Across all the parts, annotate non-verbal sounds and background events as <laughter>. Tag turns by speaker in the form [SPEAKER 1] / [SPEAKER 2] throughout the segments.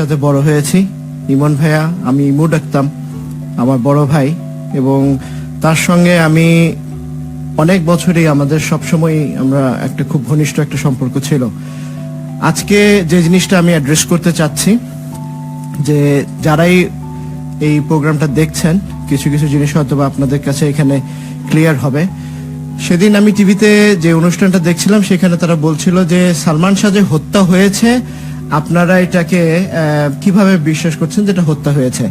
[SPEAKER 1] সাথে বড় হয়েছি। ইমন ভাইয়া, আমি ইমু ডাকতাম, আমার বড় ভাই, এবং তার সঙ্গে আমি অনেক বছরই আমাদের সবসময় আমরা একটা খুব ঘনিষ্ঠ একটা সম্পর্ক ছিল। আজকে যে জিনিসটা আমি অ্যাড্রেস করতে চাচ্ছি, যে যারাই এই প্রোগ্রামটা দেখছেন, কিছু কিছু জিনিস হয়তো বা আপনাদের কাছে এখানে ক্লিয়ার হবে। সেদিন আমি টিভিতে যে অনুষ্ঠানটা দেখছিলাম, সেখানে তারা বলছিল যে সালমান শাহ যে হত্যা হয়েছে আপনারা এটাকে কীভাবে বিশ্বাস করছেন যেটা হত্যা হয়েছে?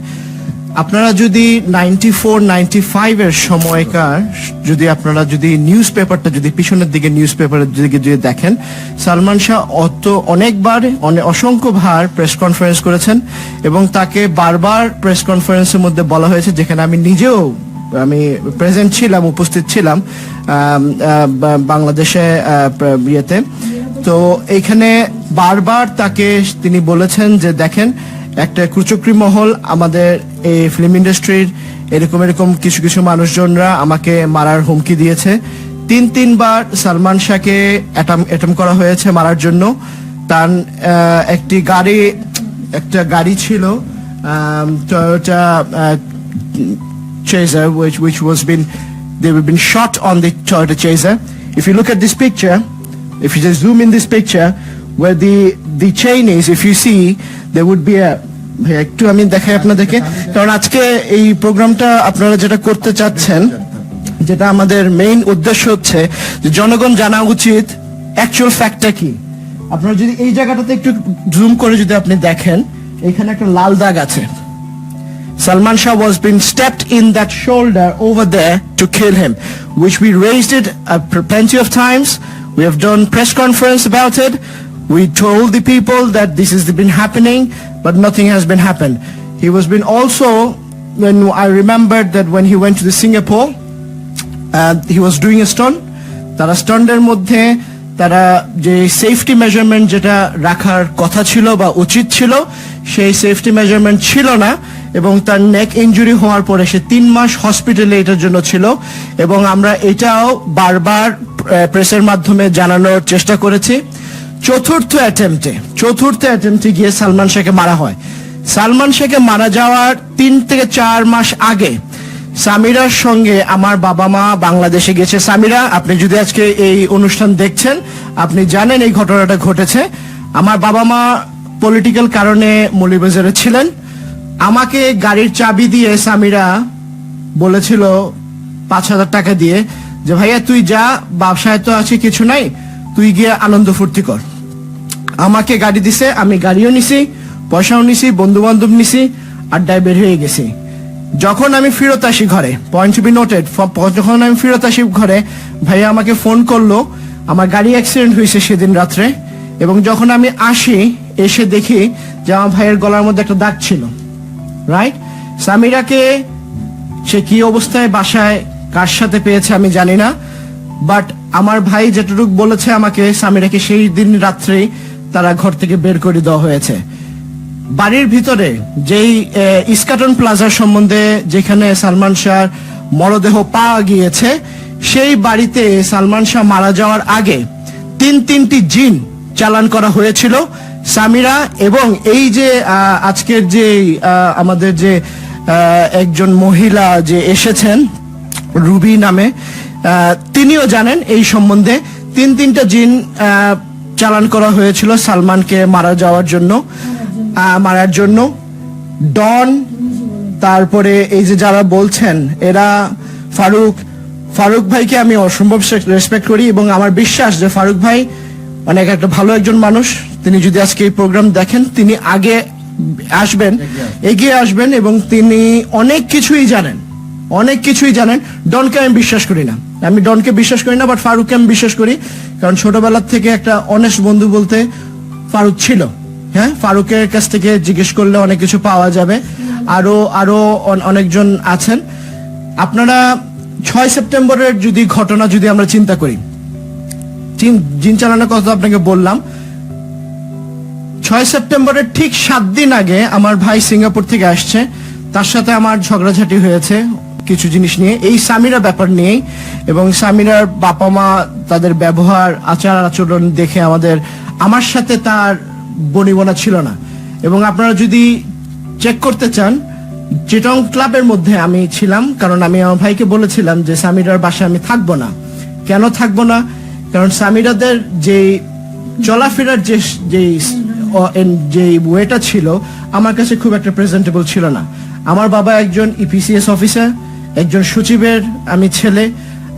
[SPEAKER 1] আপনারা যদি নাইনটি ফোর নাইনটি ফাইভ এর সময়কার, যদি আপনারা যদি নিউজ পেপারটা যদি পিছনের দিকে নিউজ পেপারের দিকে যদি দেখেন, সালমান শাহ অত অনেকবার, অনে- অসংখ্য ভার প্রেস কনফারেন্স করেছেন এবং তাকে বারবার প্রেস কনফারেন্সের মধ্যে বলা হয়েছে, যেখানে আমি নিজেও, আমি প্রেজেন্ট ছিলাম, উপস্থিত ছিলাম বাংলাদেশে ইয়েতে। তো এইখানে বারবার তাকে তিনি বলেছেন যে দেখেন একটা কুচক্রি মহল আমাদের এই ফিল্ম ইন্ডাস্ট্রির এরকম এরকম কিছু কিছু মানুষজনরা আমাকে মারার হুমকি দিয়েছে তিন তিনবার সালমান শাহকে অ্যাটাম করা হয়েছে মারার জন্য তার একটি গাড়ি একটা গাড়ি ছিল Toyota chaser which which was been they were been shot on the Toyota Chaser. If you look at this picture, if you just zoom in this picture, where the the chain is, if you see, there would be a, একটু আমি দেখাই আপনাদেরকে। কারণ আজকে এই প্রোগ্রামটা আপনারা যেটা করতে চাচ্ছেন, যেটা আমাদের মেইন উদ্দেশ্য হচ্ছে যে জনগণ জানা উচিত অ্যাকচুয়াল ফ্যাক্টটা কি। আপনারা যদি এই জায়গাটাতে একটু জুম করে যদি আপনি দেখেন, এখানে একটা লাল দাগ আছে। Salman Shah was been stepped in that shoulder over the to খেল হেম which we raised it plenty of times we have done press conference about it We told the people that this has been happening, but nothing has been happened. He was been also, when I remembered that when he went to the Singapore, uh, he was doing a stunt. তারা স্টন্ডের মধ্যে তারা যে safety measurement যেটা রাখার কথা ছিল বা উচিত ছিল সেই সেফটি মেজারমেন্ট ছিল না এবং তার নেক ইনজুরি হওয়ার পরে সে তিন মাস হসপিটালে এটার জন্য ছিল এবং আমরা এটাও বারবার প্রেসের মাধ্যমে জানানোর চেষ্টা করেছি চতুর্থ অ্যাটেম্পটে চতুর্থ অ্যাটেম্পটে গিয়ে সালমান শাহকে মারা হয়। সালমান শাহকে মারা যাওয়ার তিন থেকে চার মাস আগে সামিরার সঙ্গে আমার বাবা মা বাংলাদেশে গেছে। সামিরা, আপনি যদি আজকে এই অনুষ্ঠান দেখছেন, আপনি জানেন এই ঘটনাটা ঘটেছে। আমার বাবা মা পলিটিক্যাল কারণে মৌলিবাজারে ছিলেন। আমাকে গাড়ির চাবি দিয়ে সামিরা বলেছিল পাঁচ হাজার টাকা দিয়ে যে, ভাইয়া, তুই যা ব্যবসায় তো আছে, কিছু নাই, তুই গিয়ে আনন্দ ফুর্তি কর। আমাকে গাড়ি দিছে, আমি গাড়িও নিছি, পয়সাও নিছি বন্ধু বান্ধব নিছি, আড্ডায় বের হয়ে গেছি। যখন আমি ফেরত আসি ঘরে পয়েন্ট টু বি নোটেড যখন আমি ফেরত আসি ঘরে, ভাইয়া আমাকে ফোন করল, আমার গাড়ি অ্যাক্সিডেন্ট হয়েছে সেদিন রাত্রে, এবং যখন আমি আসি, এসে দেখি যে আমার ভাইয়ের গলার মধ্যে একটা দাগ ছিল। রাইট সামিরাকে সে কি অবস্থায়, বাসায়, কার সাথে পেয়েছে আমি জানি না বাট আমার ভাই যেটুকু বলেছে আমাকে, সামিরাকে সেই দিন রাত্রেই তারা ঘর থেকে বের করে দেওয়া হয়েছে। বাড়ির ভিতরে যেই ইস্কাটন প্লাজার সম্বন্ধে যেখানে সালমান শাহর মরদেহ পাওয়া গিয়েছে, সেই বাড়িতে সালমান শাহ মারা যাওয়ার আগে তিন তিনটি জিন চালান করা হয়েছিল। সামিরা এবং এই যে আজকের যে আমাদের যে একজন মহিলা যে এসেছেন, রুবি নামে তিনিও জানেন এই সম্বন্ধে তিন তিনটা জিন চালান করা হয়েছিল সালমানকে মারা যাওয়ার জন্য মারার জন্য। ডন, তারপরে এই যে যারা বলছেন, এরা ফারুক ফারুক ভাইকে আমি অসম্ভব রেসপেক্ট করি এবং আমার বিশ্বাস যে ফারুক ভাই অনেক একটা ভালো একজন মানুষ। তিনি যদি আজকে এই প্রোগ্রাম দেখেন, তিনি আগে আসবেন, এগিয়ে আসবেন এবং তিনি অনেক কিছুই জানেন। অনেক কিছুই জানেন। ডনকে আমি বিশ্বাস করি না। আমি ডনকে বিশ্বাস করি না বাট ফারুককে আমি বিশ্বাস করি। কারণ ছোটবেলার থেকে একটা অনেস্ট বন্ধু বলতে ফারুক ছিল। হ্যাঁ? ফারুকের কাছ থেকে জিজ্ঞেস করলে অনেক কিছু পাওয়া যাবে। আরও আরও অনেকজন আছেন। আপনারা ছয় সেপ্টেম্বরের যদি ঘটনা যদি আমরা চিন্তা করি, জিন- চালানোর কথা আপনাকে বললাম। ছয় সেপ্টেম্বরের ঠিক সাত দিন আগে আমার ভাই সিঙ্গাপুর থেকে আসছে। তার সাথে আমার ঝগড়াঝাটি হয়েছে। কিছু জিনিস নিয়ে, এই সামিরা ব্যাপার নিয়েই, এবং সামিরার বাবা মা তাদের ব্যবহার, আচার আচরণ দেখে আমাদের, আমার সাথে তার বনিবনা ছিল না। এবং আপনারা যদি চেক করতে চান চিটং ক্লাবের মধ্যে আমি ছিলাম, কারণ আমি আমার ভাইকে বলেছিলাম যে সামিরার বাসায় আমি থাকব না। কেন থাকব না? কারণ সামিরাদের যে চলাফেরার যে যে যে ওয়েটা ছিল, আমার কাছে খুব একটা প্রেজেন্টেবল ছিল না। আমার বাবা একজন E ইপিসিএস অফিসার একজন সচিবের আমি ছেলে।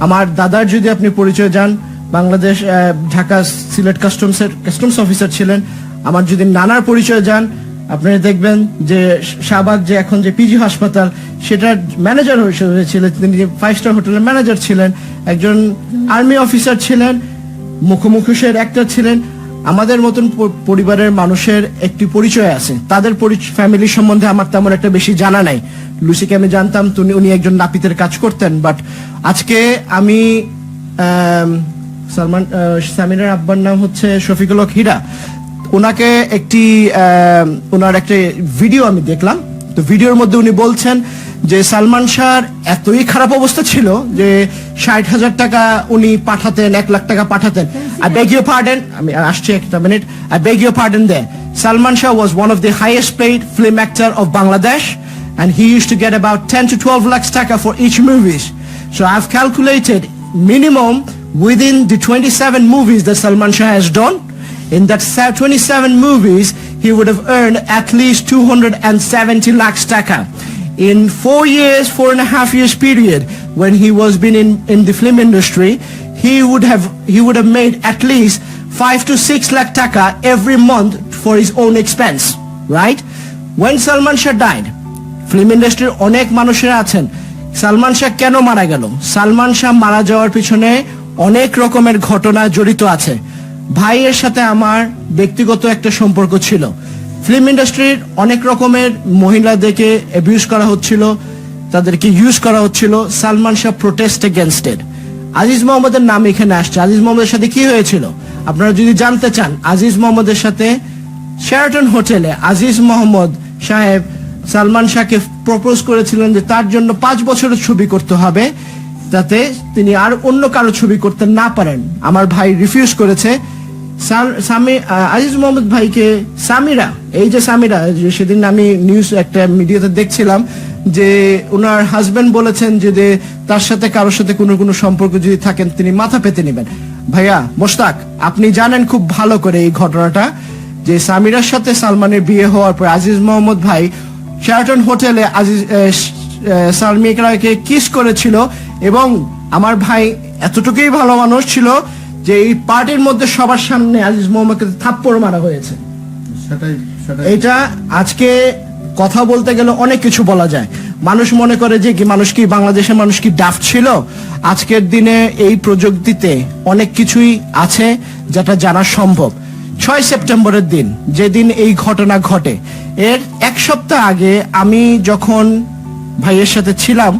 [SPEAKER 1] আমার দাদার যদি আপনি পরিচয় যান, বাংলাদেশ ঢাকা সিলেট কাস্টমসের, কাস্টমস অফিসার ছিলেন। আমার যদি নানার পরিচয় যান আপনারা দেখবেন যে শাহবাগ যে এখন যে পিজি হাসপাতাল, সেটার ম্যানেজার হয়েছিলেন তিনি ফাইভ স্টার হোটেলের ম্যানেজার ছিলেন। একজন আর্মি অফিসার ছিলেন। মুখোমুখোশের একটা ছিলেন। আমাদের মতন পরিবারের মানুষের একটি পরিচয় আছে। তাদের ফ্যামিলি সম্বন্ধে আমার তেমন একটা বেশি জানা নাই। লুসিকে আমি জানতাম তুমি উনি একজন নাপিতের কাজ করতেন। বাট আজকে আমি সালমান সামিনার আব্বার নাম হচ্ছে শফিকুল হীরা। ওনাকে একটি ওনার একটা ভিডিও আমি দেখলাম। তো ভিডিওর মধ্যে উনি বলছেন যে সালমান শাহর এতই খারাপ অবস্থা ছিল যে ষাট হাজার টাকা উনি পাঠাতেন এক লাখ টাকা পাঠাতেন আই বেগ ইউ পার্ডেন আমি আসছি একটা minute I beg you pardon they Salman Shah was one of the highest paid film actor of Bangladesh and he used to get about 10 to 12 lakhs taka for each movies. So I've calculated minimum within the 27 movies that Salman Shah has done. In that se- 27 movies, he would have earned at least 270 lakhs taka. In four years, four and a half years period, when he was been in, in the film industry, he would have he would have made at least five to six lakh taka every month for his own expense, right? When Salman Shah died, film ইন্ডাস্ট্রির অনেক মানুষেরা আছেন সালমান শাহ কেন মারা গেল সালমান শাহ মারা যাওয়ার পিছনে অনেক রকমের ঘটনা জড়িত আছে ভাইয়ের সাথে আমার ব্যক্তিগত একটা সম্পর্ক ছিল। ফিল্ম ইন্ডাস্ট্রির অনেক রকমের মহিলাদেরকে অ্যাবিউজ করা হচ্ছিল, তাদেরকে ইউজ করা হচ্ছিল। সালমান শাহ প্রোটেস্ট এগেনস্টেড আজিজ মোহাম্মদের নাম এখানে আসছে। আজিজ মোহাম্মদের সাথে কি হয়েছিল? আপনারা যদি জানতে চান, আজিজ মোহাম্মদের সাথে শেরাটন হোটেলে আজিজ মোহাম্মদ সাহেব সালমান শাহকে প্রপোজ করেছিলেন যে তার জন্য পাঁচ বছরের ছবি করতে হবে, যাতে তিনি আর অন্য কারও ছবি করতে না পারেন। আমার ভাই রিফিউজ করেছে। সামি আজিজ মোহাম্মদ ভাইকে সামিরা, এই যে সামিরা সেদিন আমি নিউজ একটা মিডিয়াতে দেখছিলাম যে ওনার হাজবেন্ড বলেছেন যে তার সাথে কারোর সাথে কোনো কোনো সম্পর্ক যদি থাকেন, তিনি মাথা পেতে নেবেন। ভাইয়া, মোশতাক, আপনি জানেন খুব ভালো করে এই ঘটনাটা, যে সামিরার সাথে সালমানের বিয়ে হওয়ার পর আজিজ মোহাম্মদ ভাই শেরাটন হোটেলে আজিজ সালমিকরাকে কিস করেছিল এবং আমার ভাই এতটুকুই ভালো মানুষ ছিল যে এই পার্টির মধ্যে সবার সামনে আজিজ মোহাম্মদকে থাপ্পড় মারা হয়েছে। এটা আজকে কথা বলতে গেলে অনেক কিছু বলা যায়। মানুষ মনে করে যে কি মানুষ কি বাংলাদেশের মানুষ কি ডাফ ছিল? আজকের দিনে এই প্রযুক্তিতে অনেক কিছুই আছে যেটা জানা সম্ভব। ছয় সেপ্টেম্বরের দিন যেদিন এই ঘটনা ঘটে এর এক সপ্তাহ আগে আমি যখন ভাইয়ের সাথে ছিলাম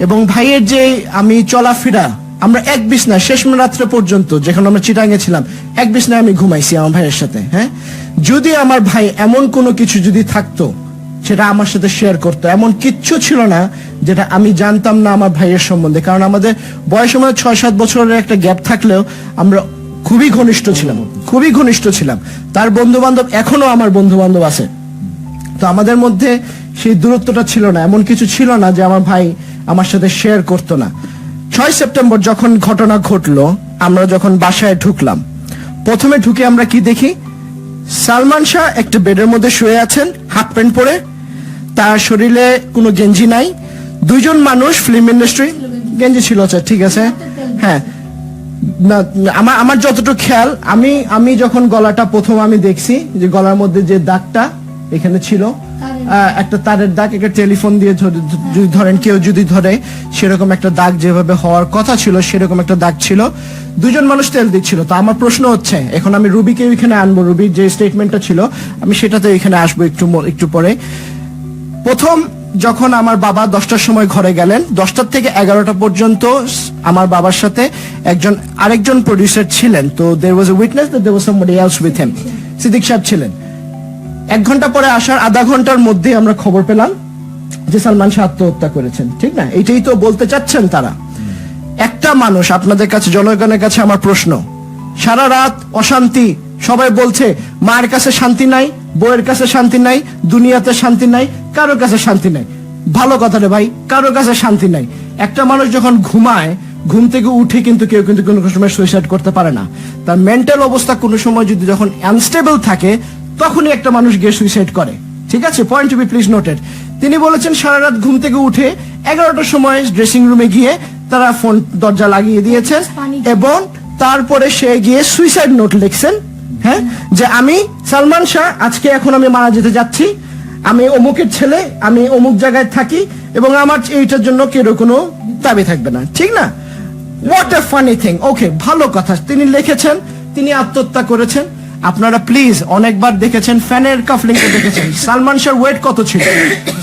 [SPEAKER 1] এবং ভাইয়ের যে আমি চলাফেরা আমরা এক বিছনা শেষ রাত্রে পর্যন্ত যখন আমরা চিটাঙ্গে ছিলাম, এক বিছনায় আমি ঘুমাইছি আমার ভাইয়ের সাথে হ্যাঁ? যদি আমার ভাই এমন কোনো কিছু যদি থাকতো, সেটা আমার সাথে শেয়ার করতো। এমন কিচ্ছু ছিল না যেটা আমি জানতাম না আমার ভাইয়ের সম্বন্ধে। কারণ আমাদের বয়স সময় ছয় সাত বছরের একটা গ্যাপ থাকলেও আমরা খুবই ঘনিষ্ঠ ছিলাম, খুবই ঘনিষ্ঠ ছিলাম। তার বন্ধু বান্ধব এখনও আমার বন্ধু বান্ধব আছে। তো আমাদের মধ্যে সেই দূরত্বটা ছিল না। এমন কিছু ছিল না যে আমার ভাই আমার সাথে শেয়ার করতো না। ছয় সেপ্টেম্বর যখন ঘটনা ঘটলো, আমরা যখন বাসায় ঢুকলাম, প্রথমে ঢুকে আমরা কি দেখি? সালমান শাহ একটা বেডের মধ্যে শুয়ে আছেন, হাফ প্যান্ট পরে। তার শরীরে কোনো গেঞ্জি নাই। দুইজন মানুষ ফিল্ম ইন্ডাস্ট্রি গেঞ্জি ছিল আচ্ছা ঠিক আছে। হ্যাঁ। না, আমার আমার যতটুকু খেয়াল, আমি আমি যখন গলাটা প্রথম আমি দেখছি, যে গলার মধ্যে যে দাগটা এখানে ছিল একটা তারের দাগ, একটা টেলিফোন দিয়ে যদি ধরেন, কেউ যদি ধরে, সেরকম একটা দাগ যেভাবে হওয়ার কথা ছিল, সেরকম একটা দাগ ছিল। দুজন মানুষ তেল দিচ্ছিল। তো আমার প্রশ্ন হচ্ছে, এখন আমি রুবিকে এখানে আনব রুবির যে স্টেটমেন্টটা ছিল, আমি সেটাতে এখানে আসব একটু একটু পরে। প্রথম, যখন আমার বাবা দশটার সময় ঘরে গেলেন, দশটার থেকে এগারোটা পর্যন্ত আমার বাবার সাথে একজন, আরেকজন প্রডিউসার ছিলেন। তো there was a witness that there was somebody else with him Siddique Saheb ছিলেন। এক ঘণ্টা পরে আসার আধা ঘণ্টার মধ্যে আমরা খবর পেলাম যে সালমান শাহ আত্মহত্যা করেছেন, ঠিক না? এটাই তো বলতে চাচ্ছেন তারা। একটা মানুষ আপনাদের কাছে, জনগণের কাছে আমার প্রশ্ন। সারা রাত অশান্তি, সবাই বলছে মায়ের কাছে শান্তি নাই, বউয়ের কাছে শান্তি নাই, দুনিয়াতে শান্তি নাই কারও কাছে শান্তি নাই। ভালো কথা রে ভাই কারও কাছে শান্তি নাই। একটা মানুষ যখন ঘুমায়, ঘুম থেকে উঠে কিন্তু কেউ কিন্তু কোনো সময় সুইসাইড করতে পারে না। তার মেন্টাল অবস্থা কোনো সময় যদি যখন আনস্টেবল থাকে তখনই একটা মানুষ গিয়ে সুইসাইড করে। ঠিক আছে? Point to be please noted তিনি বলেছেন সারা রাত ঘুম থেকে উঠে এগারোটার সময় ড্রেসিং রুমে গিয়ে তারা ফোন দরজা লাগিয়ে দিয়েছেন এবং তারপরে সে গিয়ে সুইসাইড নোট লিখছেন হ্যাঁ? যে আমি সালমান শাহ আজকে এখন আমি মারা যেতে যাচ্ছি। আমি অমুকের ছেলে আমি অমুক জায়গায় থাকি এবং আমার এইটার জন্য কেউ কোনো দাবি থাকবে না। ঠিক না? What a funny thing okay ভালো কথা। তিনি লিখেছেন তিনি আত্মহত্যা করেছেন। আপনারা প্লিজ অনেকবার দেখেছেন, ফ্যানের কাফলিংকে দেখেছেন। সালমান শাহর ওয়েট কত ছিল?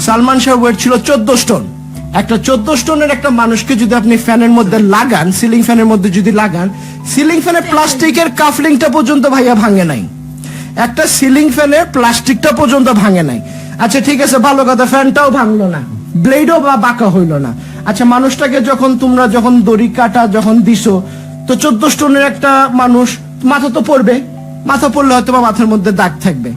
[SPEAKER 1] সালমান শাহর ওয়েট ছিল চোদ্দ স্টোন একটা চোদ্দ স্টোনের একটা মানুষকে যদি আপনি ফ্যানের মধ্যে লাগান সিলিং ফ্যানের মধ্যে যদি লাগান সিলিং ফ্যানের প্লাস্টিকের কাফলিংটা পর্যন্ত ভাইয়া ভাঙে নাই। একটা সিলিং ফ্যানের প্লাস্টিকটা পর্যন্ত ভাঙে নাই। আচ্ছা ঠিক আছে, ভালো কথা, ফ্যানটাও ভাঙলো না। ব্লেডও বা বাঁকা হইল না। আচ্ছা মানুষটাকে যখন তোমরা যখন দড়ি কাটা যখন দিছো, তো চোদ্দ স্টোনের একটা মানুষ মাথা তো পড়বে। মাথা পড়লে হয়তো বা মাথার মধ্যে দাগ থাকবে।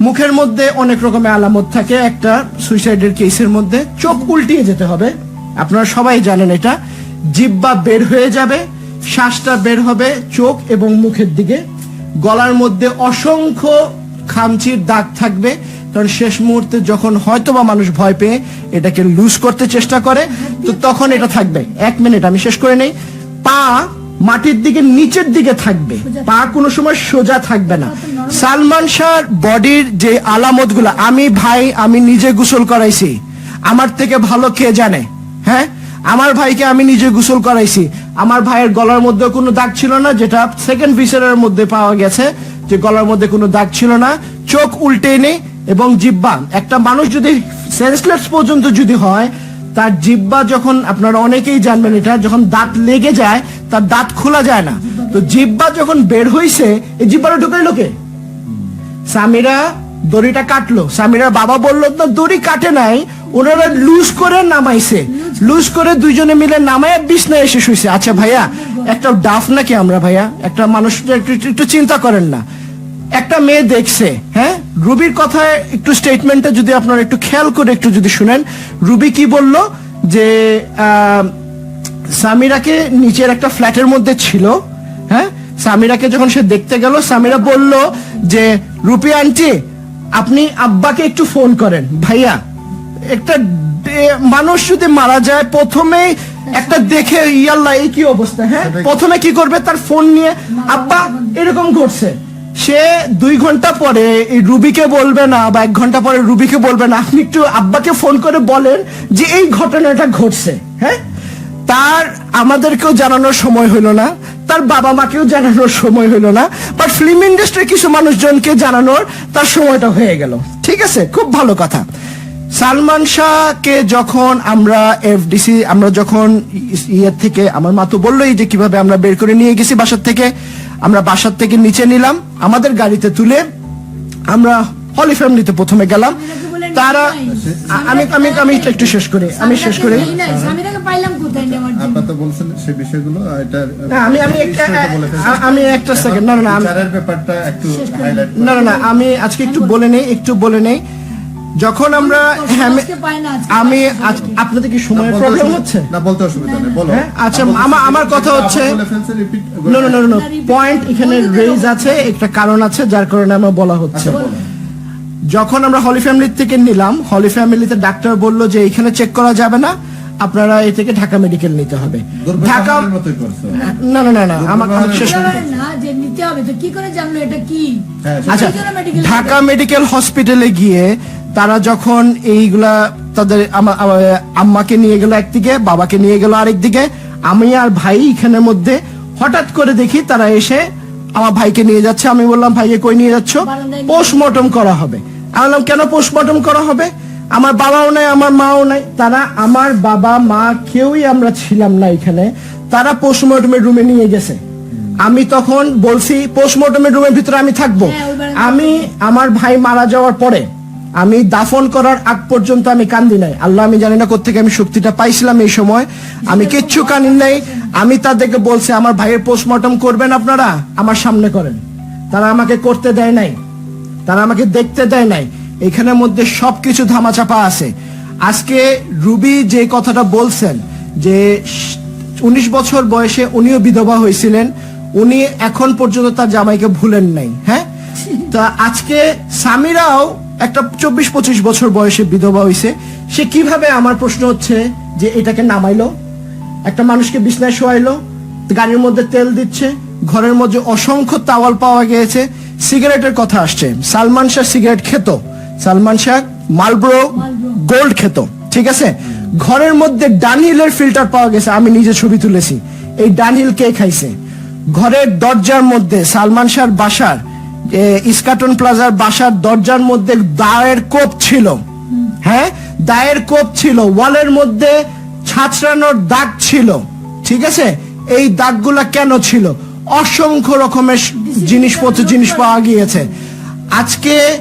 [SPEAKER 1] মুখের মধ্যে অনেক রকমের আলামত থাকে, একটা সুইসাইডের কেসের মধ্যে। চোখ উল্টিয়ে যেতে হবে। আপনারা সবাই জানেন এটা। জিব্বা বের হয়ে যাবে, শ্বাসটা বের হবে চোখ এবং মুখের দিকে। গলার মধ্যে অসংখ্য খামচির দাগ থাকবে, কারণ শেষ মুহূর্তে যখন হয়তোবা মানুষ ভয় পেয়ে এটাকে লুজ করতে চেষ্টা করে, তো তখন এটা থাকবে। এক মিনিট, আমি শেষ করে নেই। পা মাটির দিকে নিচের দিকে থাকবে। পা কোনো সময় সোজা থাকবে না। সালমান শাহর বডির যে আলামত আমি ভাই আমি নিজে গোসল করাইছি। আমার থেকে ভালো কে জানে? হ্যাঁ? আমার ভাইকে আমি নিজে গোসল করাইছি। আমার ভাইয়ের গলার মধ্যে কোনো দাগ ছিল না যেটা সেকেন্ড ফিচারের মধ্যে পাওয়া গেছে যে গলার মধ্যে কোনো দাগ ছিল না। চোখ উল্টে নেই এবং জিব্বা। একটা মানুষ যদি সেন্সলেস পর্যন্ত যদি হয় তার জিব্বা যখন আপনারা অনেকেই জানবেন, এটা যখন দাঁত লেগে যায়, তার দাঁত খোলা যায় না। তো জিব্বা যখন বের হইছে, এই জিব্বাটা ঢুকাইলো কে? সামিরা দড়িটা কাটলো। সামিরার বাবা বলল, না, দড়ি কাটে নাই, ওনারা লুজ করে নামাইছে। লুজ করে দুইজনে মিলে নামায় বিছনায় এসে শুইছে। আচ্ছা ভাইয়া, একটা ডাফ নাকি আমরা ভাইয়া? একটা মানুষ একটু চিন্তা করেন না। একটা মেয়ে দেখছে হ্যাঁ? রুবির কথায় একটু স্টেটমেন্টটা যদি আপনারা একটু খেয়াল করে একটু যদি শুনেন রুবি কি বলল? যে সামিরাকে নিচের একটা ফ্ল্যাটের মধ্যে ছিল হ্যাঁ? সামিরাকে যখন সে দেখতে গেল সামিরা বলল যে রুপি আন্টি আপনি আব্বাকে একটু ফোন করেন। ভাইয়া একটা মানুষ যদি মারা যায় প্রথমে একটা দেখে ইয়াল্লা এই কি অবস্থা হ্যাঁ? প্রথমে কি করবে তার ফোন নিয়ে আব্বা এরকম ঘটছে সে দুই ঘণ্টা পরে এই রুবিকে বলবে না, বা এক ঘণ্টা পরে রুবিকে বলবে না। আপনি একটু আব্বাকে ফোন করে বলেন যে এই ঘটনাটা ঘটছে হ্যাঁ? তার আমাদেরকেও জানানোর সময় হলো না, তার বাবা মাকেও জানানোর সময় হলো না বাট ফিল্ম ইন্ডাস্ট্রির কিছু মানুষজনকে জানানোর তার সময়টা হয়ে গেল। ঠিক আছে? খুব ভালো কথা। সালমান শাহকে যখন আমরা এফডিসি আমরা যখন ইয়ের থেকে, আমার মা তো বললোই যে কীভাবে আমরা বের করে নিয়ে গেছি বাসার থেকে আমরা বাসার থেকে নিচে নিলাম আমাদের গাড়িতে তুলে আমরা হলি ফ্যামিলিতে প্রথমে গেলাম। তারা আমি আমি আমি একটু শেষ করি আমি শেষ করি।
[SPEAKER 2] স্বামীটাকে পাইলাম কোথায় নেওয়ার জন্য
[SPEAKER 3] আপনার তো বলছেন সেই বিষয়গুলো এটা
[SPEAKER 1] আমি আমি একটা আমি একটা সেকেন্ড না না না
[SPEAKER 3] ব্যাপারটা একটু হাইলাইট
[SPEAKER 1] না না আমি আজকে একটু বলে নেই একটু বলে নেই। যখন আমরা হ্যাঁ আমি- আপনাদের কি সময়ের প্রবলেম হচ্ছে?
[SPEAKER 3] না বলতে অসুবিধা নেই বলো।
[SPEAKER 1] হ্যাঁ, আচ্ছা, আমার- আমার কথা হচ্ছে-
[SPEAKER 3] বলে ফেলছেন, repeat
[SPEAKER 1] no no no no point এখানে রেজ আছে একটা কারণ আছে যার কারণে আমার বলা হচ্ছে।
[SPEAKER 3] আচ্ছা,
[SPEAKER 1] যখন আমরা হলি ফ্যামিলি থেকে নিলাম হলি ফ্যামিলিতে ডাক্তার বলল যে এখানে চেক করা যাবে না আপনারা এ থেকে ঢাকা মেডিকেল নিতে হবে। ঢাকা না না না না আমার শেষ
[SPEAKER 2] বলতে না যে নিতে হবে তো কি করে জানলো এটা কি?
[SPEAKER 1] আচ্ছা ঢাকা মেডিকেল হসপিটালে গিয়ে তারা যখন এইগুলা তাদের আমা- আমা- আম্মাকে নিয়ে গেল একদিকে বাবাকে নিয়ে গেল আরেক দিকে আমি আর ভাই এখানের মধ্যে হঠাৎ করে দেখি তারা এসে আমার ভাইকে নিয়ে যাচ্ছে। আমি বললাম ভাইকে কই নিয়ে যাচ্ছ? পোস্টমর্টম করা হবে। আমি বললাম কেন পোস্টমর্টম করা হবে? আমার বাবাও নাই আমার মাও নাই। তারা আমার বাবা মা কেউই আমরা ছিলাম না এখানে। তারা পোস্টমর্টমের রুমে নিয়ে গেছে। আমি তখন বলছি পোস্টমর্টমের রুমের ভিতরে আমি থাকব।
[SPEAKER 2] হ্যাঁ,
[SPEAKER 1] আমি আমার ভাই মারা যাওয়ার পরে আমি দাফন করার আগ পর্যন্ত আমি কান্দি নাই। আল্লাহ, আমি জানি না কোথেকে আমি শক্তিটা পাইছিলাম এই সময়। আমি কিচ্ছু কানি নাই। আমি তাদেরকে বলছি, আমার ভাইয়ের পোস্টমর্টম করবেন আপনারা? আমার সামনে করেন। তারা আমাকে করতে দেয় নাই। তারা আমাকে দেখতে দেয় নাই। এখানের মধ্যে সবকিছু ধামাচাপা আছে। আজকে রুবি যে কথাটা বলছেন, যে উনিশ বছর বয়সে উনিও বিধবা হয়েছিলেন, উনি এখন পর্যন্ত তার জামাইকে ভুলেন নাই। হ্যাঁ? তা আজকে সামিরাও একটা চব্বিশ পঁচিশ বছর বয়সে বিধবা হয়েছে সে কীভাবে আমার প্রশ্ন হচ্ছে যে এটাকে নামাইলো? একটা মানুষকে বিছনায় শোয়াইলো, গাড়ির মধ্যে তেল দিচ্ছে, ঘরের মধ্যে অসংখ্য তাওয়াল পাওয়া গিয়েছে, সিগারেটের কথা আসছে। সালমান শাহ সিগারেট খেত। সালমান শাহ মালব্রো গোল্ড খেত, ঠিক আছে? ঘরের মধ্যে ডানহিলের ফিল্টার পাওয়া গেছে, আমি নিজে ছবি তুলেছি। এই ডানহিল কে খাইছে? ঘরের দরজার মধ্যে সালমান শাহর বাসার ইস্কাটন প্লাজার বাসার দরজার মধ্যে দায়ের কোপ ছিল। হ্যাঁ? দায়ের কোপ ছিল। ওয়ালের মধ্যে ছাঁচড়ানোর দাগ ছিল। ঠিক আছে? এই দাগগুলা কেন ছিল? অসংখ্য রকমের জিনিসপত্র, জিনিস পাওয়া গিয়েছে। আজকে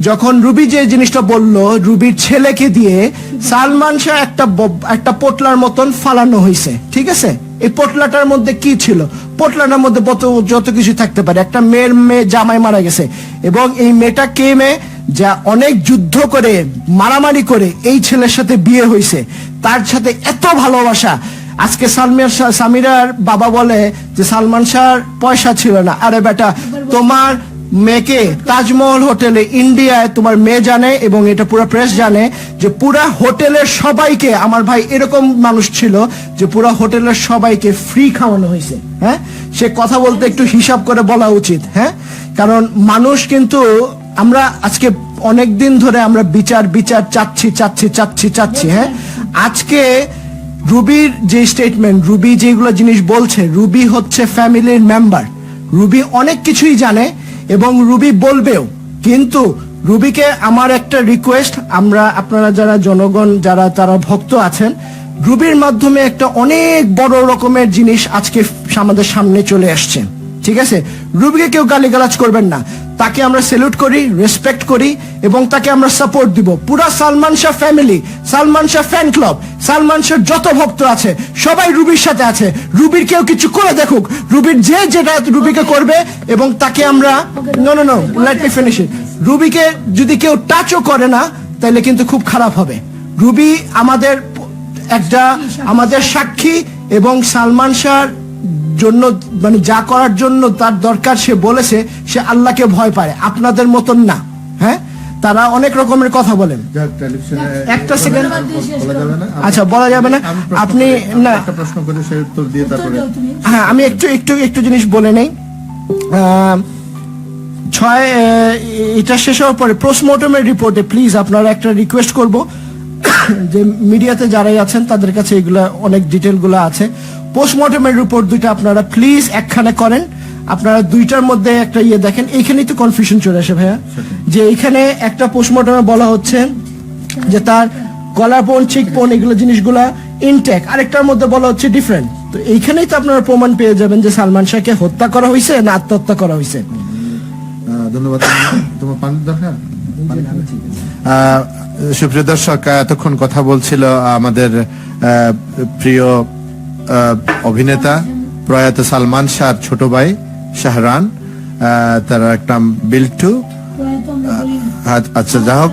[SPEAKER 1] যখন রুবি যে জিনিসটা বলল, রুবির ছেলেকে দিয়ে, সালমান শাহ একটা একটা পোটলার মতন ফালানো হয়েছে ঠিক আছে? এই পোটলাটার মধ্যে কি ছিল? পোটলাটার মধ্যে যত কিছু থাকতে পারে, একটা মেয়ের মেয়ে জামাই মারা গেছে, এবং এই মেয়েটা কে মেয়ে যা অনেক যুদ্ধ করে, মারামারি করে, এই ছেলের সাথে বিয়ে হয়েছে। তার সাথে এত ভালোবাসা। আজকে সালমিয়ার সামিরার বাবা বলে যে, সালমান শাহর পয়সা ছিল না। আরে বেটা, তোমার মেয়েকে তাজমহল হোটেলে ইন্ডিয়ায় তোমার মেয়ে জানে এবং এটা পুরো প্রেস জানে যে পুরা হোটেলের সবাইকে, আমার ভাই এরকম মানুষ ছিল যে পুরা হোটেলের সবাইকে ফ্রি খাওয়ানো হয়েছে হ্যাঁ? সে কথা বলতে একটু হিসাব করে বলা উচিত হ্যাঁ? কারণ মানুষ কিন্তু আমরা আজকে অনেক দিন ধরে আমরা বিচার বিচার চাচ্ছি চাচ্ছি চাচ্ছি চাচ্ছি হ্যাঁ? আজকে রুবির যে স্টেটমেন্ট রুবি যেগুলো জিনিস বলছে, রুবি হচ্ছে ফ্যামিলির মেম্বার রুবি অনেক কিছুই জানে এবং রুবি বলবেও, কিন্তু রুবিকে আমার একটা রিকোয়েস্ট আমরা, আপনারা যারা জনগণ, যারা, তারা ভক্ত আছেন, রুবির মাধ্যমে একটা অনেক বড় রকমের জিনিস আজকে আমাদের সামনে চলে আসছে। ঠিক আছে? রুবিকে কেউ গালিগালাজ করবেন না। তাকে আমরা সেলুট করি রেসপেক্ট করি এবং তাকে আমরা সাপোর্ট দিব। পুরা Salman Shah family Salman Shah fan club Salman Shah যত ভক্ত আছে সবাই রুবির সাথে আছে। রুবির কেউ কিছু করে দেখুক রুবির যে যেটা রুবিকে করবে এবং তাকে আমরা no no no let me finish it রুবিকে যদি কেউ টাচও করে না তাহলে কিন্তু খুব খারাপ হবে। রুবি আমাদের একটা আমাদের সাক্ষী এবং সালমান শাহর জন্য মানে যা করার জন্য তার দরকার সে বলেছে সে আল্লাহকে ভয় পায়। আপনাদের মতন না হ্যাঁ? তারা অনেক রকমের কথা বলেন। একটা
[SPEAKER 3] আমি-
[SPEAKER 1] আচ্ছা বলা যাবে না। আপনি না।
[SPEAKER 3] প্রশ্ন করে সেই উত্তর দিয়ে তারপরে
[SPEAKER 1] হ্যাঁ আমি একটু একটু একটু জিনিস বলে নেই। ছয় এটা শেষ হওয়ার পরে পোস্টমর্টমের রিপোর্টে প্লিজ আপনারা একটা রিকোয়েস্ট করব। <coughs> যে মিডিয়াতে যারাই আছেন তাদের কাছে এগুলা অনেক ডিটেলগুলো আছে। পোস্টমর্টমের রিপোর্ট দুইটা আপনারা প্লিজ একখানে করেন। আপনারা দুইটার মধ্যে একটা ইয়ে দেখেন। এইখানেই তো কনফিউশন চলে আসে ভাইয়া। যে এইখানে একটা পোস্টমর্টমে বলা হচ্ছে যে তার গলাপন চিকপন এগুলো জিনিসগুলা ইনটেক আরেকটার মধ্যে বলা হচ্ছে ডিফারেন্ট তো এইখানেই তো আপনারা প্রমাণ পেয়ে যাবেন যে সালমান শাহকে হত্যা করা হয়েছে না আত্মহত্যা করা হয়েছে
[SPEAKER 3] ধন্যবাদ, তোমার পানি দরকার? সুপ্রিয় দর্শক, এতক্ষণ কথা বলছিল আমাদের প্রিয় অভিনেতা প্রয়াত সালমান শাহর ছোট ভাই শাহরান তার এক নাম বিল্টু
[SPEAKER 2] প্রয়াত আমরা বলি না।
[SPEAKER 3] আ- আচ্ছা যাই হোক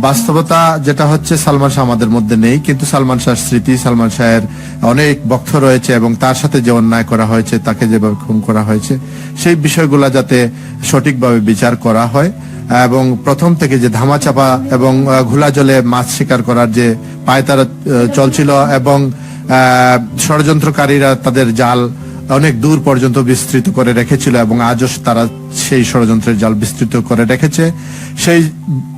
[SPEAKER 3] বাস্তবতা যেটা হচ্ছে, সালমান শাহ আমাদের মধ্যে নেই, কিন্তু সালমান শাহ স্মৃতি, সালমান শাহের অনেক বক্ষ রয়েছে এবং তার সাথে যে অন্যায় করা হয়েছে, তাকে যেভাবে খুন করা হয়েছে, সেই বিষয়গুলো যাতে সঠিকভাবে বিচার করা হয় এবং প্রথম থেকে যে ধামাচাপা এবং ঘোলা জলে মাছ শিকার করার যে পায়তারা চলছিল এবং ষড়যন্ত্রকারীরা তাদের জাল অনেক দূর পর্যন্ত বিস্তৃত করে রেখেছিল এবং আজও তারা সেই ষড়যন্ত্রের জাল বিস্তৃত করে রেখেছে। সেই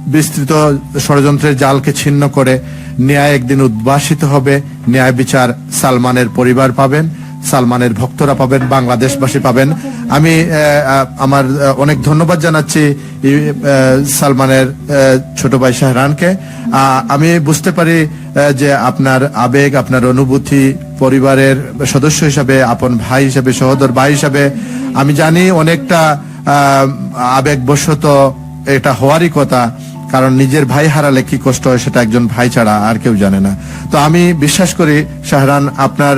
[SPEAKER 3] বিস্তৃত ষড়যন্ত্রের জালকে ছিন্ন করে ন্যায় একদিন উদ্ভাসিত হবে। ন্যায় বিচার সালমানের পরিবার পাবেন। সালমানের ভক্তরা পাবেন, বাংলাদেশবাসী পাবেন। আমি আমার অনেক ধন্যবাদ জানাচ্ছি সালমানের ছোট ভাই শাহরানকে। আমি বুঝতে পারি যে আপনার আবেগ, আপনার অনুভূতি পরিবারের সদস্য হিসাবে, আপন ভাই হিসাবে, সহোদর ভাই হিসাবে। আমি জানি অনেকটা আবেগবশত এটা হওয়ারই কথা, কারণ নিজের ভাই হারালে কি কষ্ট হয় সেটা একজন ভাই ছাড়া আর কেউ জানে না। তো আমি বিশ্বাস করি, শাহরান, আপনার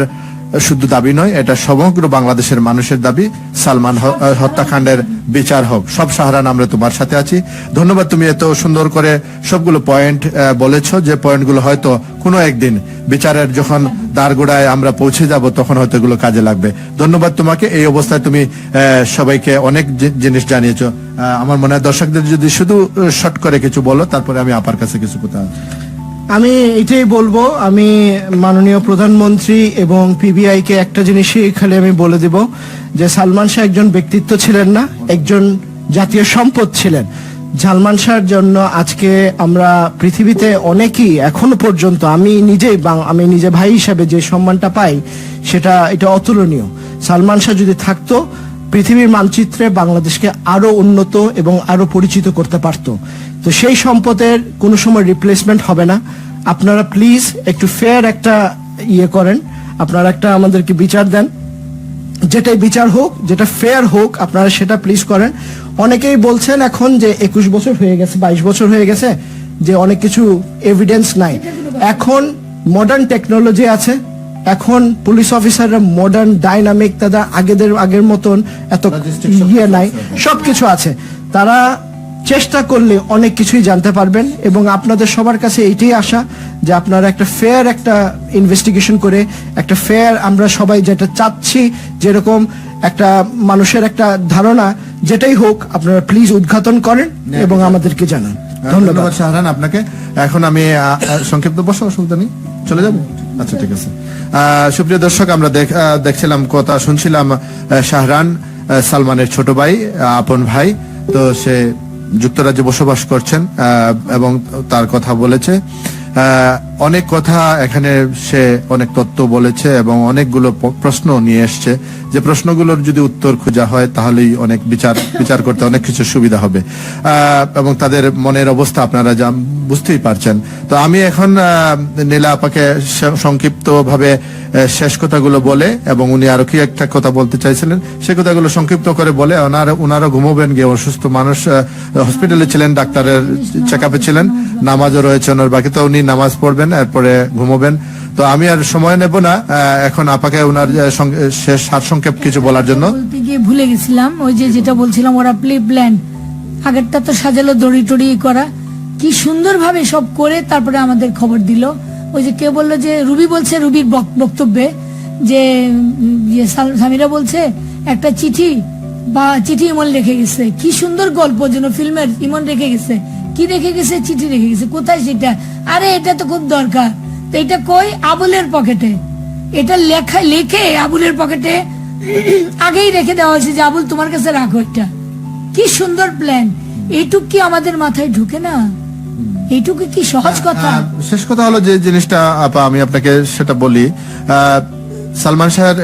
[SPEAKER 3] শুধু দাবি নয়, এটা সমগ্র বাংলাদেশের মানুষের দাবি। সালমান হত্যাকাণ্ডের বিচার হোক। সব সাহারান আমরা তোমার সাথে আছি। ধন্যবাদ তুমি এত সুন্দর করে সবগুলো পয়েন্ট বলেছ। যে পয়েন্টগুলো হয়তো কোনো একদিন বিচারের যখন দ্বারগোড়ায় আমরা পৌঁছে যাব, তখন হয়তো এগুলো কাজে লাগবে। ধন্যবাদ তোমাকে। এই অবস্থায় তুমি সবাইকে অনেক জিনিস জানিয়েছ। আমার মনে হয় দর্শকদের যদি শুধু শর্ট করে কিছু বলো, তারপরে আমি আপার কাছে কিছু কথা
[SPEAKER 1] আমি এটাই বলব, আমি মাননীয় প্রধানমন্ত্রী এবং পিবিআই কে একটা জিনিসই খালি আমি বলে দিব, যে সালমান শাহ একজন ব্যক্তিত্ব ছিলেন না, একজন জাতীয় সম্পদ ছিলেন। সালমান শাহর জন্য আজকে আমরা পৃথিবীতে অনেকেই এখনও পর্যন্ত, আমি নিজেই আমি নিজে ভাই হিসাবে যে সম্মানটা পাই, সেটা এটা অতুলনীয়। সালমান শাহ যদি থাকতো, পৃথিবীর মানচিত্রে বাংলাদেশকে আরও উন্নত এবং আরও পরিচিত করতে পারত। তো সেই সম্পদের কোনো সময় রিপ্লেসমেন্ট হবে না। আপনারা প্লিজ একটু ফেয়ার একটা ইয়ে করেন। আপনারা একটা আমাদেরকে বিচার দেন। যেটাই বিচার হোক যেটা ফেয়ার হোক আপনারা সেটা প্লিজ করেন। অনেকেই বলছেন এখন যে একুশ বছর হয়ে গেছে বাইশ বছর হয়ে গেছে যে অনেক কিছু এভিডেন্স নাই। এখন মডার্ন টেকনোলজি আছে। এখন পুলিশ অফিসাররা মডার্ন ডাইনামিক তাদের আগেদের আগের মতন এত ইয়ে নাই। সবকিছু আছে। তারা চেষ্টা করলে অনেক কিছুই জানতে পারবেন এবং আপনাদের সবার কাছে এইটাই আশা যে আপনারা একটা ফেয়ার একটা ইনভেস্টিগেশন করে একটা ফেয়ার আমরা সবাই যেটা চাচ্ছি যেরকম একটা মানুষের একটা ধারণা যেটাই হোক আপনারা প্লিজ উদ্ঘাটন করেন এবং আমাদেরকে জানান।
[SPEAKER 3] ধন্যবাদ।
[SPEAKER 1] ধন্যবাদ
[SPEAKER 3] শাহরান আপনাকে। এখন আমি সংক্ষিপ্ত বসো অসুবিধা নেই। চলে যাব? আচ্ছা ঠিক আছে। আহ, সুপ্রিয় দর্শক আমরা দেখছিলাম কথা শুনছিলাম শাহরান সালমানের ছোট ভাই আপন ভাই। তো সে যুক্তরাজ্যে বসবাস করছেন এবং তার কথা বলেছে। অনেক কথা এখানে সে অনেক তত্ত্ব বলেছে এবং অনেকগুলো প্রশ্ন নিয়ে এসছে। যে প্রশ্নগুলোর যদি উত্তর খোঁজা হয়, তাহলেই অনেক বিচার বিচার করতে অনেক কিছু সুবিধা হবে। এবং তাদের মনের অবস্থা আপনারা যা বুঝতেই পারছেন। তো আমি এখন নীলা আপাকে সংক্ষিপ্ত ভাবে শেষ কথাগুলো বলে এবং উনি আরও কি একটা কথা বলতে চাইছিলেন, সে কথাগুলো সংক্ষিপ্ত করে বলে, ওনারা ওনারা ঘুমোবেন, গিয়ে অসুস্থ মানুষ হসপিটালে ছিলেন, ডাক্তারের চেক ছিলেন, নামাজও রয়েছে ওনার, বাকি তো উনি নামাজ পড়বেন। এরপরে ঘুমোবেন। তো আমি আর সময় নেব না এখন আপাকে ওনার শেষ সারসংক্ষেপ কিছু বলার জন্য।
[SPEAKER 2] বলতে গিয়ে ভুলে গেছিলাম, ওই যে যেটা বলছিলাম, ওরা প্লে প্ল্যান আগেরটা তো সাজালো, দড়ি টড়ি করা। কি সুন্দরভাবে সব করে তারপরে আমাদের খবর দিল। ওই যে কে বলল যে, রুবি বলছে রুবির বক্তব্যে যে ইয়ে সামিরা বলছে, একটা চিঠি, বা চিঠি ইমন রেখে গেছে। কি সুন্দর গল্প যেন ফিল্মের ইমন রেখে গেছে। কি রেখে গেছে? চিঠি রেখে গেছে। কোথায় সেটা? আরে এটা তো খুব দরকার। তো এটা কই? আবুলের পকেটে। এটা লেখা লিখে আবুলের পকেটে। আগেই রেখে দেওয়া হয়েছে যে আবুল তোমার কাছে রাখো এটা। কি সুন্দর প্ল্যান এইটুক কি আমাদের মাথায় ঢুকে না? এইটুকু কি সহজ কথা?
[SPEAKER 3] শেষ কথা হলো যে জিনিসটা আপা আমি আপনাকে সেটা বলি। আহ, সালমান শাহের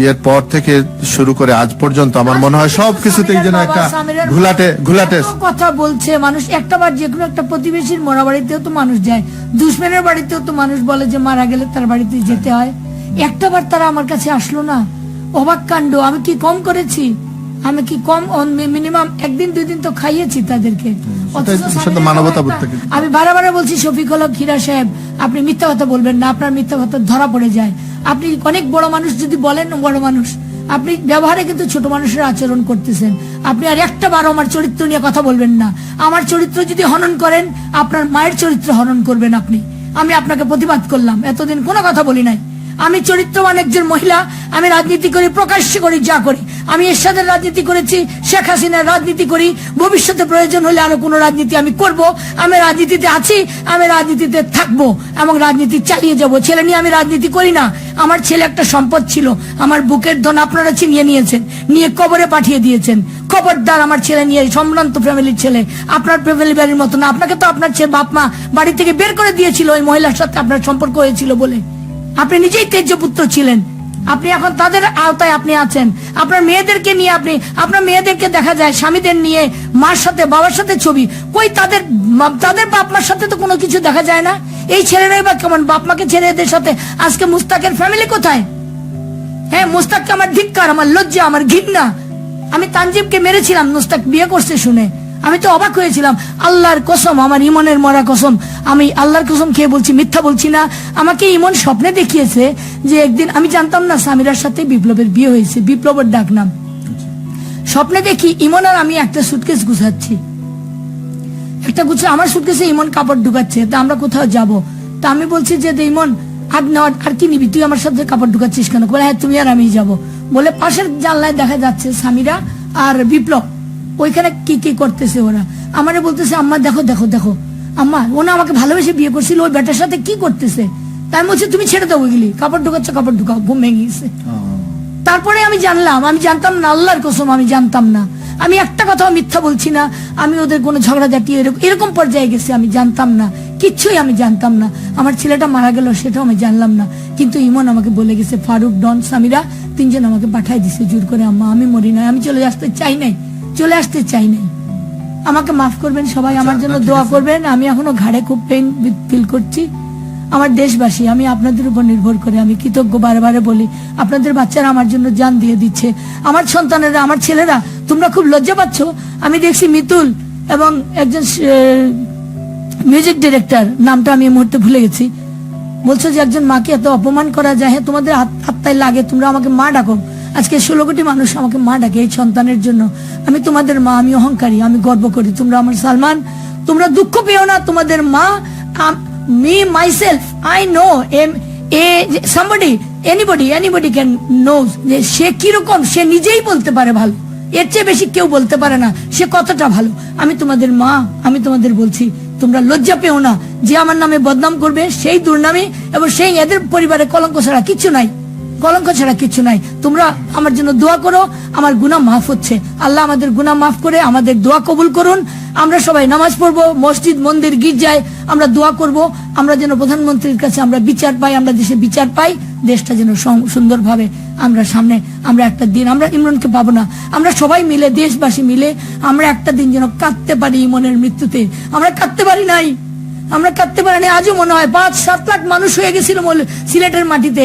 [SPEAKER 3] ইয়ের পর থেকে শুরু করে আজ পর্যন্ত আমার মনে হয় সব কিছুতেই যেন একটা ঘুলাটে ঘুলাটে।
[SPEAKER 2] কথা বলছে মানুষ একটা বার যে কোনো একটা প্রতিবেশীর মরা বাড়িতেও তো মানুষ যায়। দুশ্মনের বাড়িতেও তো মানুষ বলে যে মারা গেলে তার বাড়িতে যেতে হয়। একটা বার তারা আমার কাছে আসলো না। অবাক কাণ্ড আমি কি কম করেছি? আমি কি কম মিনিমাম একদিন দুই দিন তো খাইয়েছি তাদেরকে। আমি বারে বারে বলছি শফিক হল খিরা সাহেব আপনি মিথ্যা কথা বলবেন না আপনার মিথ্যা কথা ধরা পড়ে যায়। আপনি অনেক বড় মানুষ যদি বলেন বড় মানুষ, আপনি ব্যবহারে কিন্তু ছোট মানুষের আচরণ করতেছেন। আপনি আর একটা বার আমার চরিত্র নিয়ে কথা বলবেন না। আমার চরিত্র যদি হনন করেন, আপনার মায়ের চরিত্র হনন করবেন আপনি। আমি আপনাকে প্রতিবাদ করলাম। এতদিন কোনো কথা বলি নাই। আমি চরিত্রবান একজন মহিলা, আমি রাজনীতি করি, প্রকাশ্য করি, যা করি। আমি এরশাদের রাজনীতি করেছি, শেখ হাসিনার রাজনীতি করি। ভবিষ্যতে প্রয়োজন হলে আরও কোনো রাজনীতি আমি করব। আমি রাজনীতিতে আছি, আমি রাজনীতিতে থাকব এবং রাজনীতি চালিয়ে যাব। ছেলে নিয়ে আমি রাজনীতি করি না। আমার ছেলে একটা সম্পদ ছিল। আমার বুকের ধন আপনারা ছিনিয়ে নিয়েছেন। নিয়ে কবরে পাঠিয়ে দিয়েছেন। খবরদার আমার ছেলে নিয়ে সম্ভ্রান্ত ফ্যামিলির ছেলে। আপনার ফ্যামিলি বাড়ির মতো না। আপনাকে তো আপনার ছেলে বাপ মা বাড়ি থেকে বের করে দিয়েছিল। ওই মহিলার সাথে আপনার সম্পর্ক হয়েছিল বলে। আপনি নিজেই তেজ্য পুত্র ছিলেন। আপনি এখন তাদের আওতায় আপনি আছেন। আপনার মেয়েদেরকে নিয়ে আপনি, আপনার মেয়েদেরকে দেখা যায় স্বামীদের নিয়ে মার সাথে, বাবার সাথে ছবি। কই তাদের তাদের বাপ মার সাথে তো কোনো কিছু দেখা যায় না? এই ছেলেরাই বা কেমন? বাপ মাকে ছেড়ে এদের সাথে আজকে মুস্তাকের ফ্যামিলি কোথায়? হ্যাঁ মুস্তাককে আমার ধিক্কার, আমার লজ্জা, আমার ঘৃণা। আমি তানজিবকে মেরেছিলাম, মুস্তাক বিয়ে করছে শুনে। আমি তো অবাক হয়েছিলাম, আল্লাহর কসম, আমার ইমনের মরা কসম। আমি আল্লাহর কসম খেয়ে বলছি, মিথ্যা বলছি না। আমাকে ইমন স্বপ্নে দেখিয়েছে যে একদিন, আমি জানতাম না সামিরার সাথে বিপ্লবের বিয়ে হয়েছে, বিপ্লবের ডাক নাম স্বপ্নে দেখি ইমন আর আমি একটা সুটকেস গুছাচ্ছি। একটা গুছে, আমার সুটকেসে ইমন কাপড় ঢুকাচ্ছে, তা আমরা কোথাও যাব? তা আমি বলছি যে ইমন আর নেওয়ার আর কি নিবি? তুই আমার সাথে কাপড় ঢুকাচ্ছিস কেন? বলে হ্যাঁ তুমি আর আমি যাব। বলে, পাশের জানলায় দেখা যাচ্ছে সামিরা আর বিপ্লব। ওইখানে কি কি করতেছে ওরা? আমারে বলতেছে আম্মা দেখো দেখো দেখো। আম্মা ওনা আমাকে ভালোবেসে বিয়ে করছিল ওই বেটার সাথে কি করতেছে? তাই বলছি তুমি ছেড়ে দাও ওইগুলি। কাপড় ঢুকাচ্ছ কাপড় ঢুকাও ঘুম ভেঙে গেছে তারপরে আমি জানলাম আমি জানতাম না আল্লাহর কসম আমি জানতাম না। আমি একটা কথাও মিথ্যা বলছি না আমি ওদের কোনো ঝগড়াঝাটি এরকম এরকম পর্যায়ে গেছি আমি জানতাম না। কিচ্ছুই আমি জানতাম না। আমার ছেলেটা মারা গেল সেটাও আমি জানলাম না। কিন্তু ইমন আমাকে বলে গেছে ফারুক ডন সামিরা তিনজন আমাকে পাঠাই দিছে জোর করে আম্মা আমি মরি নাই আমি চলে আসতে চাই নাই। চলে আসতে চাই নাই আমাকে মাফ করবেন সবাই আমার জন্য দোয়া করবেন। আমি এখনও ঘাড়ে খুব পেইন ফিল করছি। আমার দেশবাসী আমি আপনাদের উপর নির্ভর করে আমি কৃতজ্ঞ বারবারে বলি আপনাদের বাচ্চারা আমার জন্য জান দিয়ে দিচ্ছে। আমার সন্তানেরা আমার ছেলেরা তোমরা খুব লজ্জা পাচ্ছ। আমি দেখছি মিতুল এবং একজন মিউজিক ডিরেক্টর নামটা আমি এই মুহূর্তে ভুলে গেছি। বলছো যে একজন মাকে এত অপমান করা যায় হ্যাঁ তোমাদের হাত- লাগে তোমরা আমাকে মা ডাকো। আজকে ষোলো কোটি মানুষ আমাকে মা ডাকে এই সন্তানের জন্য। আমি তোমাদের মা, আমি অহংকারী, আমি গর্ব করি। তোমরা আমার সালমান, তোমরা দুঃখ পেও না তোমাদের মা। Me myself I no am a somebody anybody anybody can knows যে সে কীরকম, সে নিজেই বলতে পারে ভালো। এর চেয়ে বেশি কেউ বলতে পারে না। সে কতটা ভালো। আমি তোমাদের মা, আমি তোমাদের বলছি, তোমরা লজ্জা পেও না। যে আমার নামে বদনাম করবে, সেই দুর্নামে এবং সেই এদের পরিবারে কলঙ্ক ছাড়া কিছু নাই। কলঙ্ক ছাড়া কিছু নাই। তোমরা আমার জন্য দোয়া করো, আমার গুনাহ মাফ হচ্ছে। আল্লাহ আমাদের গুনাহ মাফ করে আমাদের দোয়া কবুল করুন। আমরা সবাই নামাজ পড়ব, মসজিদ, মন্দির, গির্জায় আমরা দোয়া করব। আমরা যেন প্রধানমন্ত্রীর কাছে আমরা বিচার পাই, আমরা দেশে বিচার পাই, দেশটা যেন সুন্দরভাবে আমরা সামনে, আমরা একটা দিন, আমরা ইমরানকে পাবো না। আমরা সবাই মিলে, দেশবাসী মিলে আমরা একটা দিন যেন কাঁদতে পারি ইমনের মৃত্যুতে। আমরা কাঁদতে পারি নাই। আমরা কাঁদতে পারি নাই। আজও মনে হয় পাঁচ, সাত লাখ মানুষ হয়ে গেছিল সিলেটের মাটিতে।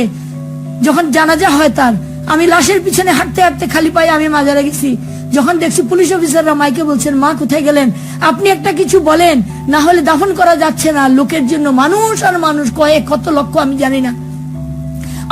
[SPEAKER 2] যখন জানাজা হয় তার, আমি লাশের পিছনে হাঁটতে হাঁটতে খালি পায়ে আমি মাজারে গেছি। যখন দেখছি পুলিশ অফিসাররা মাইকে বলছেন, মা, কোথায় গেলেন? আপনি একটা কিছু বলেন, না হলে দাফন করা যাচ্ছে না। লোকের জন্য মানুষ আর মানুষ, কয়েক কত লক্ষ আমি জানি না।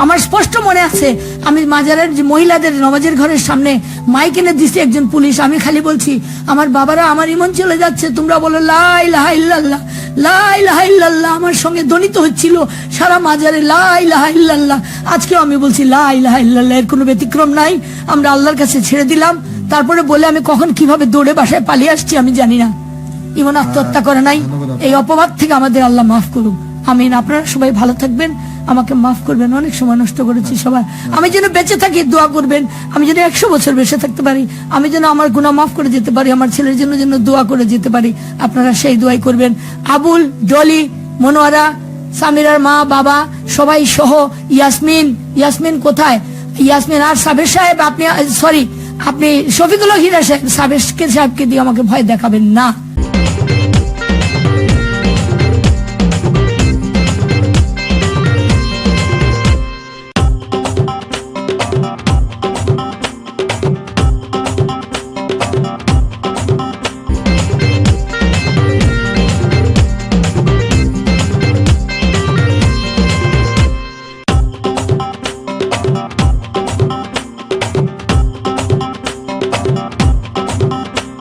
[SPEAKER 2] আমার স্পষ্ট মনে আছে, আমি মাজারের মহিলাদের নমাজের ঘরের সামনে মাইক এনে দিছে একজন পুলিশ, আমি খালি বলছি, আমার বাবারা, আমার ইমন চলে যাচ্ছে, তোমরা বলো লাই লাহা ইল্লাল্লাহ লাই লাহা ইল্লাল্লাহ, আমার সঙ্গে ধ্বনিত হচ্ছিল সারা মাজারে লাই লাহা ইল্লাল্লাহ, আজকেও আমি বলছি লাই লাহা ইল্লাল্লাহ, এর কোনো ব্যতিক্রম নাই, আমরা আল্লাহর কাছে ছেড়ে দিলাম, তারপরে বলে আমি কখন কীভাবে দৌড়ে বাসায় পালিয়ে আসছি আমি জানি না। ইমন আত্মহত্যা করে নাই, এই অপবাদ থেকে আমাদের আল্লাহ মাফ করুক। আমিন, আপনারা সবাই ভালো থাকবেন। আমাকে মাফ করবেন, অনেক সময় নষ্ট করেছি সবাই আমি যেন বেঁচে থাকি, দোয়া করবেন। আমি যেন একশো বছর বেঁচে থাকতে পারি। আমি যেন আমার গুণা মাফ করে যেতে পারি, আমার ছেলের জন্য যেন দোয়া করে যেতে পারি। আপনারা সেই দোয়াই করবেন। আবুল, ডলি, মনোয়ারা, সামিরার মা, বাবা, সবাই সহ, ইয়াসমিন। ইয়াসমিন কোথায়? ইয়াসমিন, আর সাবের সাহেব, আপনি সরি আপনি শফিকুল হিরা সাহেব সাবের সাহেবকে দিয়ে আমাকে ভয় দেখাবেন না।